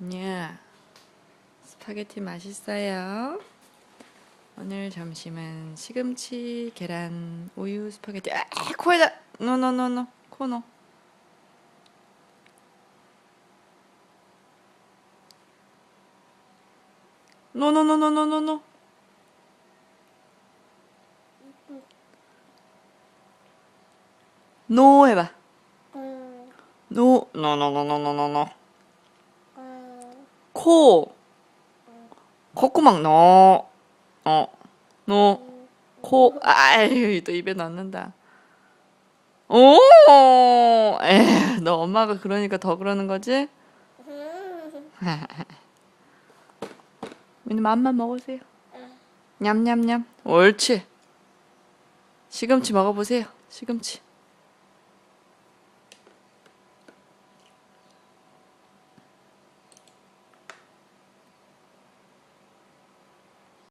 냐 스파게티 맛있어요. 오늘 점심은 시금치, 계란, 우유 스파게티. 아, 코에다 노노노노 코노. 노노노노노노노. 노 해봐. 음, 노 노노노노노노. 음, 코 콧구멍 노 어, 노, 코, 아유, 또 입에 넣는다. 오, 에, 너 엄마가 그러니까 더 그러는 거지? 음. 민우 맘만 먹으세요. 냠냠냠. 옳지. 시금치 먹어보세요. 시금치.